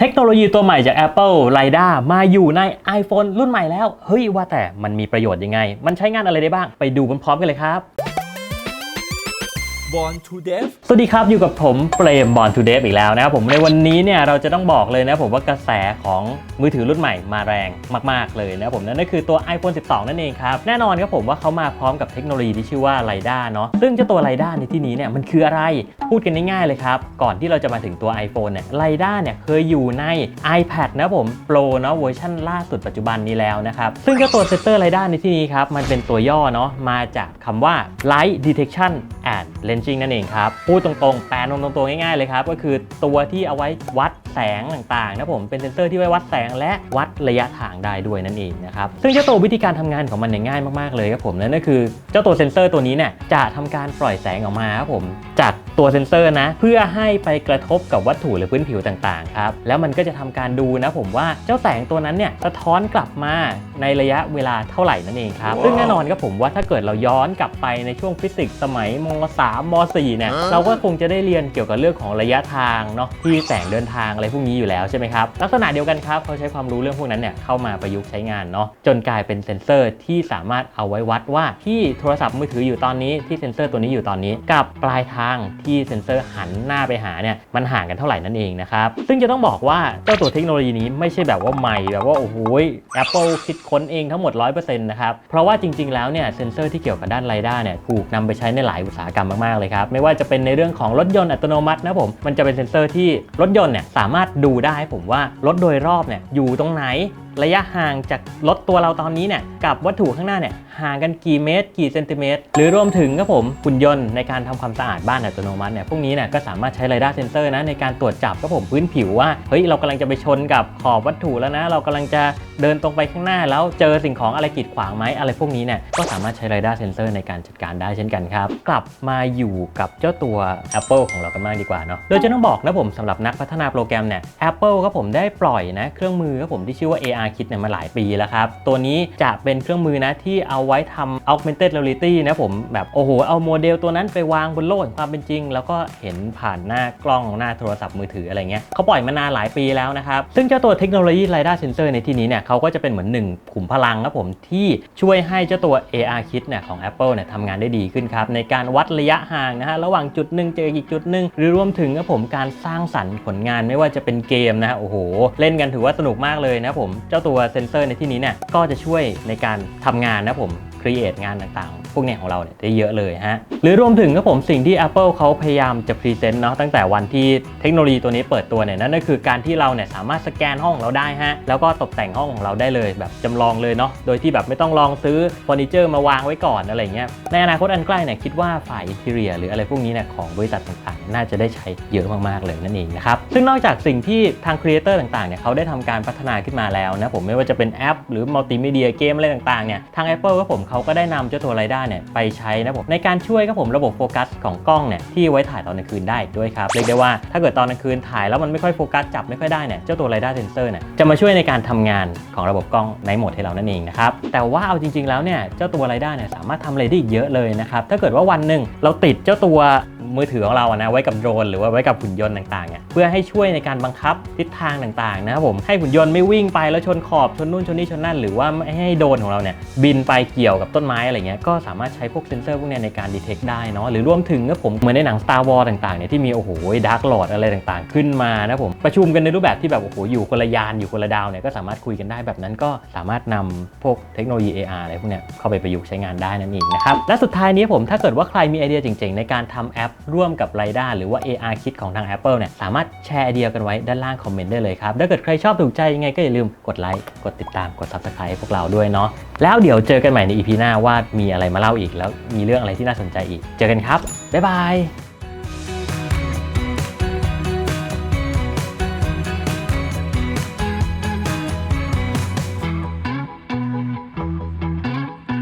เทคโนโลยีตัวใหม่จาก Apple l i d a มาอยู่ใน iPhone รุ่นใหม่แล้ว เฮ้ยว่าแต่มันมีประโยชน์ยังไง มันใช้งานอะไรได้บ้าง ไปดูพร้อมๆกันเลยครับ Born to Deaf สวัสดีครับ อยู่กับผมเปรมบอลทูเดฟอีกแล้วนะครับผมในวันนี้เนี่ยเราจะต้องบอกเลยนะผมว่ากระแสของมือถือรุ่นใหม่มาแรงมาก ๆ เลยนะครับผมนั่นก็คือตัว iPhone 12 นั่นเองครับ แน่นอนครับผมว่าเขามาพร้อมกับเทคโนโลยีที่ชื่อว่า l i d a เนาะซึ่งเจ้าตัว l i d a ในที่นี้เนี่ยมันคืออะไรพูดกันง่ายๆเลยครับ ก่อนที่เราจะมาถึงตัว iPhone เนี่ย l i d a เนี่ยเคยอยู่ใน iPad นะผม Pro เนาะเวอร์ชันล่าสุดปัจจุบันนี้แล้วนะครับซึ่งเจ้าตัวเซนเตอร์ l i d a ในที่นี้ครับมันเป็นตัวย่อเนาะมาจากคำว่า Light Detection and Ranging นั่นเองครับ พูดตรงๆ แปลตรงๆ ง่ายๆ เลยครับ ก็คือตัวที่เอาไว้วัดแสงต่างๆนะผม เป็นเซนเซอร์ที่ไว้วัดแสงและวัดระยะทางได้ด้วยนั่นเองนะครับ ซึ่งเจ้าตัววิธีการทำงานของมันเนี่ยง่ายมากๆ เลยครับผม นั่นก็คือเจ้าตัวเซนเซอร์ตัวนี้เนี่ยจะทำการปล่อยแสงออกมาครับผมจากตัวเซนเซอร์นะ เพื่อให้ไปกระทบกับวัตถุหรือพื้นผิวต่างๆ ครับ แล้วมันก็จะทำการดูนะผมว่าเจ้าแสงตัวนั้นเนี่ยสะท้อนกลับมาในระยะเวลาเท่าไหร่นั่นเองครับ ซึ่งแน่นอนครับผมว่าถ้าเกิดเราย้อนกลับไปในช่วงฟิสิกส์สมัยม .3 ม .4 เนี่ยเราก็คงจะได้เรียนเกี่ยวกับเรื่องของระยะทางเนาะที่แสงเดินทางอะไรพวกนี้อยู่แล้วใช่ไหมครับลักษณะเดียวกันครับเขาใช้ความรู้เรื่องพวกนั้นเนี่ยเข้ามาประยุกต์ใช้งานเนาะจนกลายเป็นเซ็นเซอร์ที่สามารถเอาไว้วัดว่าที่โทรศัพท์มือถืออยู่ตอนนี้ที่เซ็นเซอร์ตัวนี้อยู่ตอนนี้ กับปลายทางที่เซ็นเซอร์หันหน้าไปหาเนี่ยมันห่างกันเท่าไหร่นั่นเองนะครับซึ่งจะต้องบอกว่าเจ้าตัวเทคโนโลยีนี้ไม่ใช่แบบว่าใหม่แบบว่าโอ้โห Apple คิดค้นเองทั้งหมด 100%นะครับเพราะว่าจริง ๆ แล้วเนี่ยเซ็นเซอร์ที่เกี่ยวกับด้านไรด้าเนี่ยถูกนำไปใช้ในหลายอุตสาหกรรมมาก ๆ เลยครับ ไม่ว่าจะเป็นในเรื่องของรถยนต์อัตโนมัตินะผม มันจะเป็นเซ็นเซอร์ที่รถยนต์เนี่ยสามารถดูได้ผมว่ารถโดยรอบเนี่ยอยู่ตรงไหน ระยะห่างจากรถตัวเราตอนนี้เนี่ยกับวัตถุข้างหน้าเนี่ยห่างกันกี่เมตร กี่เซนติเมตร หรือรวมถึงครับผมหุ่นยนต์ในการทำความสะอาดบ้านอัตโนมัติเนี่ยพวกนี้เนี่ยก็สามารถใช้ radar sensor นะในการตรวจจับครับผมพื้นผิวว่าเฮ้ยเรากำลังจะไปชนกับขอบวัตถุแล้วนะ เรากำลังจะเดินตรงไปข้างหน้า แล้วเจอสิ่งของอะไรกีดขวางไหมอะไรพวกนี้เนี่ยก็สามารถใช้ radar sensor ในการจัดการได้เช่นกันครับกลับมาอยู่กับเจ้าตัว Apple ของเรากันบ้างดีกว่าเนาะโดยจะต้องบอกนะผมสำหรับนักพัฒนาโปรแกรมเนี่ย Apple ครับผมได้ปล่อยนะเครื่องมือครับผมที่ชื่อว่า AR Kit เนี่ยมาหลายปีแล้วครับ ตัวนี้จะเป็นเครื่องมือนะที่เอาไว้ทำ augmented reality นะผมแบบโอ้โห เอาโมเดลตัวนั้นไปวางบนโลกแห่งความเป็นจริง แล้วก็เห็นผ่านหน้ากล้องหน้าโทรศัพท์มือถืออะไรเงี้ยเขาปล่อยมานานหลายปีแล้วนะครับ ซึ่งเจ้าตัวเทคโนโลยี LiDAR sensor ในที่นี้เนี่ยเขาก็จะเป็นเหมือนหนึ่งขุมพลังครับผมที่ช่วยให้เจ้าตัว AR Kit เนี่ยของ Apple เนี่ยทำงานได้ดีขึ้นครับในการวัดระยะห่างนะฮะระหว่างจุดหนึ่งเจออีกจุดหนึ่งหรือรวมถึงครับผมการสร้างสรรค์ผลงานไม่ว่าจะเป็นเกมนะฮะโอ้โห เล่นกันถือว่าสนุกมากเลยนะผมเจ้าตัวเซนเซอร์ในที่นี้เนี่ยก็จะช่วยในการทำงานนะผมครีเอทงานต่าง พวกเนี้ยของเราเนี่ยได้เยอะเลยฮะ หรือรวมถึงครับผมสิ่งที่ Apple เขาพยายามจะพรีเซนต์เนาะตั้งแต่วันที่เทคโนโลยีตัวนี้เปิดตัวเนี่ยนั่นก็คือการที่เราเนี่ยสามารถสแกนห้องเราได้ฮะแล้วก็ตกแต่งห้องของเราได้เลยแบบจำลองเลยเนาะโดยที่แบบไม่ต้องลองซื้อเฟอร์นิเจอร์มาวางไว้ก่อนอะไรเงี้ยในอนาคตอันใกล้เนี่ยคิดว่าฝ่ายอินทีเรียหรืออะไรพวกนี้เนี่ยของบริษัทต่างๆ น่าจะได้ใช้เยอะมากๆเลยนั่นเองนะครับซึ่งนอกจากสิ่งที่ทางครีเอเตอร์ต่างๆเนี่ยเขาได้ทำการพัฒนาขึ้นมาแล้วนะผมไม่ว่าจะเป็นแอป หรือมัลติมีเดียเกมอะไรต่างๆเนี่ยทาง Apple ก็ผมเขาก็ได้นำเจ้าตัวไรด้าเนี่ยไปใช้นะผมในการช่วยครับผมระบบโฟกัสของกล้องเนี่ยที่ไว้ถ่ายตอนกลางคืนได้ด้วยครับเรียกได้ว่าถ้าเกิดตอนกลางคืนถ่ายแล้วมันไม่ค่อยโฟกัสจับไม่ค่อยได้เนี่ยเจ้าตัวไรด้าเซนเซอร์เนี่ยจะมาช่วยในการทำงานของระบบกล้องในโหมดให้เรานั่นเองนะครับแต่ว่าเอาจริง ๆแล้วเนี่ยเจ้าตัวไรด้าเนี่ยสามารถทำอะไรได้อีกเยอะเลยนะครับถ้าเกิดว่าวันหนึ่งเราติดเจ้าตัว มือถือของเราอะนะไว้กับโดรนหรือว่าไว้กับหุ่นยนต์ต่างๆเนี่ยเพื่อให้ช่วยในการบังคับทิศทางต่างๆนะครับผมให้หุ่นยนต์ไม่วิ่งไปแล้วชนขอบชนนู่นชนนี่ชนนั่นหรือว่าไม่ให้โดรนของเราเนี่ยบินไปเกี่ยวกับต้นไม้อะไรเงี้ยก็สามารถใช้พวกเซนเซอร์พวกเนี้ยในการดีเทคได้เนาะหรือรวมถึงนะผมเหมือนในหนัง Star Wars ต่างๆเนี่ยที่มีโอ้โหดาร์กหลอดอะไรต่างๆ ขึ้นมานะผมประชุมกันในรูปแบบที่แบบโอ้โหอยู่คนละยานอยู่คนละดาวเนี่ยก็สามารถคุยกันได้แบบนั้นก็สามารถนำพวกเทคโนโลยี AR อะไรพวกเนี้ยเข้าไปประยุกต์ใช้งานได้นั่นเองนะครับและสุดท้ายนี้ผมถ้าเกิดว่าใครมีไอเดียเจ๋งๆในการทำแอปร่วมกับไรด้าหรือว่า AR Kit ของทาง Apple เนี่ยสามารถแชร์ไอเดียกันไว้ด้านล่างคอมเมนต์ได้เลยครับ ถ้าเกิดใครชอบถูกใจยังไงก็อย่าลืมกดไลค์กดติดตามกด Subscribe พวกเราด้วยเนาะแล้วเดี๋ยวเจอกันใหม่ใน EP หน้าว่ามีอะไรมาเล่าอีกแล้วมีเรื่องอะไรที่น่าสนใจอีก เจอกันครับบ๊ายบาย